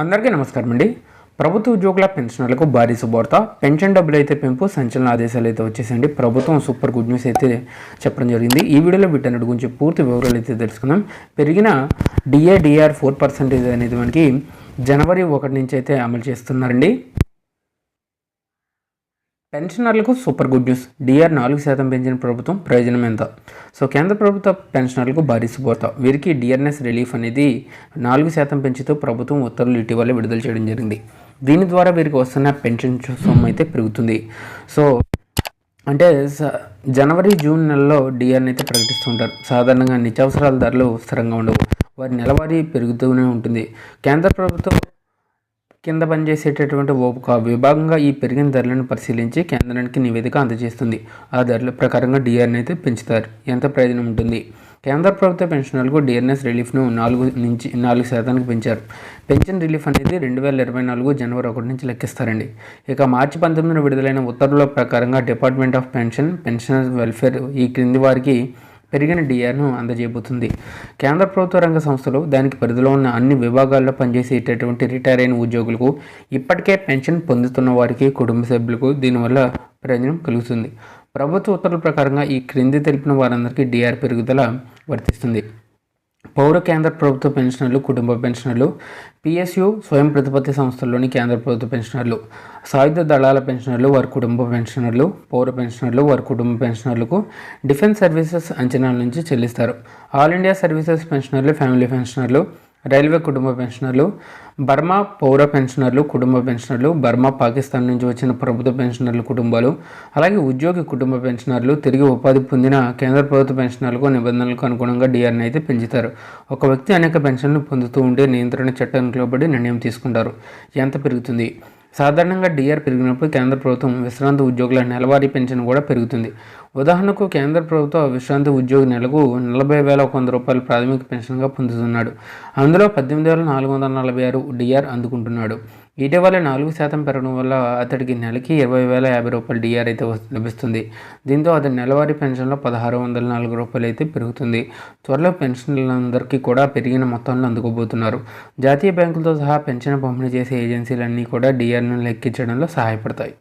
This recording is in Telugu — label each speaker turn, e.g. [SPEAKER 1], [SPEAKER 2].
[SPEAKER 1] అందరికీ నమస్కారం అండి. ప్రభుత్వ ఉద్యోగుల పెన్షనర్లకు భారీ శుభార్త పెన్షన్ డబ్బులు అయితే పెంపు సంచలన ఆదేశాలు అయితే వచ్చేసండి ప్రభుత్వం సూపర్ గుడ్ న్యూస్ అయితే చెప్పడం జరిగింది. ఈ వీడియోలో వీటన్నిటి గురించి పూర్తి వివరాలు అయితే తెలుసుకుందాం. పెరిగిన డిఏ డిఆర్ ఫోర్ పర్సెంటేజ్ అనేది మనకి జనవరి ఒకటి నుంచి అయితే అమలు చేస్తున్నారండి. పెన్షనర్లకు సూపర్ గుడ్ న్యూస్. డిఆర్ నాలుగు శాతం పెంచిన ప్రభుత్వం ప్రయోజనం ఎంత? సో కేంద్ర ప్రభుత్వ పెన్షనర్లకు భారీ శుభవార్త వీరికి డిఆర్ఎస్ రిలీఫ్ అనేది నాలుగు శాతం పెంచుతూ ప్రభుత్వం ఉత్తర్వులు ఇటీవల విడుదల చేయడం జరిగింది. దీని ద్వారా వీరికి వస్తున్న పెన్షన్ సొమ్ము అయితే పెరుగుతుంది. సో అంటే స- జనవరి జూన్ నెలలో డిఆర్ని అయితే ప్రకటిస్తుంటారు సాధారణంగా నిత్యావసరాల ధరలు స్థిరంగా ఉండవు. వారి నెలవారీ పెరుగుతూనే ఉంటుంది. కేంద్ర ప్రభుత్వం కింద పనిచేసేటటువంటి ఒక విభాగంగా ఈ పెరిగిన ధరలను పరిశీలించి కేంద్రానికి నివేదిక అందజేస్తుంది. ఆ ధరల ప్రకారంగా డిఆర్ని అయితే పెంచుతారు. ఎంత ప్రయోజనం ఉంటుంది? కేంద్ర ప్రభుత్వ పెన్షనర్లకు డిఆర్ఎస్ రిలీఫ్ను నాలుగు నుంచి నాలుగు శాతానికి పెంచారు. పెన్షన్ రిలీఫ్ అనేది రెండు వేల ఇరవై నాలుగు జనవరి ఒకటి నుంచి లెక్కిస్తారండి. ఇక మార్చి పంతొమ్మిదిన విడుదలైన ఉత్తర్వుల ప్రకారంగా department of pension pensioner welfare ఈ క్రింది వారికి పెరిగిన డిఆర్ను అందజేయబోతుంది. కేంద్ర ప్రభుత్వ రంగ సంస్థలు దానికి పరిధిలో ఉన్న అన్ని విభాగాల్లో పనిచేసేటటువంటి రిటైర్ అయిన ఉద్యోగులకు ఇప్పటికే పెన్షన్ పొందుతున్న వారికి కుటుంబ సభ్యులకు దీనివల్ల ప్రయోజనం కలుగుతుంది. ప్రభుత్వ ఉత్తర్వుల ప్రకారంగా ఈ క్రింది తెలిపిన వారందరికీ డిఆర్ పెరుగుదల వర్తిస్తుంది. పౌర కేంద్ర ప్రభుత్వ పెన్షనర్లు కుటుంబ పెన్షనర్లు పిఎస్యు స్వయం ప్రతిపత్తి సంస్థల్లోని కేంద్ర ప్రభుత్వ పెన్షనర్లు సాయుధ దళాల పెన్షనర్లు వారి కుటుంబ పెన్షనర్లు పౌర పెన్షనర్లు వారి కుటుంబ పెన్షనర్లకు డిఫెన్స్ సర్వీసెస్ అంచనాల నుంచి చెల్లిస్తారు. ఆల్ ఇండియా సర్వీసెస్ పెన్షనర్లు ఫ్యామిలీ పెన్షనర్లు రైల్వే కుటుంబ పెన్షనర్లు బర్మా పౌర పెన్షనర్లు కుటుంబ పెన్షనర్లు బర్మా పాకిస్తాన్ నుంచి వచ్చిన ప్రభుత్వ పెన్షనర్లు కుటుంబాలు అలాగే ఉద్యోగి కుటుంబ పెన్షనర్లు తిరిగి ఉపాధి పొందిన కేంద్ర ప్రభుత్వ పెన్షనర్లకు నిబంధనలకు అనుగుణంగా డిఆర్ని అయితే పెంచుతారు. ఒక వ్యక్తి అనేక పెన్షన్లు పొందుతూ ఉండే నియంత్రణ చట్టానికి లోబడి నిర్ణయం తీసుకుంటారు. ఎంత పెరుగుతుంది? సాధారణంగా డిఆర్ పెరిగినప్పుడు కేంద్ర ప్రభుత్వం విశ్రాంతి ఉద్యోగుల నెలవారీ పెన్షన్ కూడా పెరుగుతుంది. ఉదాహరణకు కేంద్ర ప్రభుత్వ విశ్రాంతి ఉద్యోగి నెలకు నలభై వేల ఒక వంద రూపాయలు ప్రాథమిక పెన్షన్గా పొందుతున్నాడు. అందులో పద్దెనిమిది వేల నాలుగు వందల నలభై ఆరు డిఆర్ అందుకుంటున్నాడు. ఇటీవల నాలుగు శాతం పెరగడం వల్ల అతడికి నెలకి ఇరవై వేల యాభై రూపాయలు డిఆర్ అయితే లభిస్తుంది. దీంతో అతని నెలవారీ పెన్షన్లో పదహారు వందల నాలుగు రూపాయలు అయితే పెరుగుతుంది. త్వరలో పెన్షన్లందరికీ కూడా పెరిగిన మొత్తంలో అందుకోబోతున్నారు. జాతీయ బ్యాంకులతో సహా పెన్షన్ పంపిణీ చేసే ఏజెన్సీలన్నీ కూడా డిఆర్ను లెక్కించడంలో సహాయపడతాయి.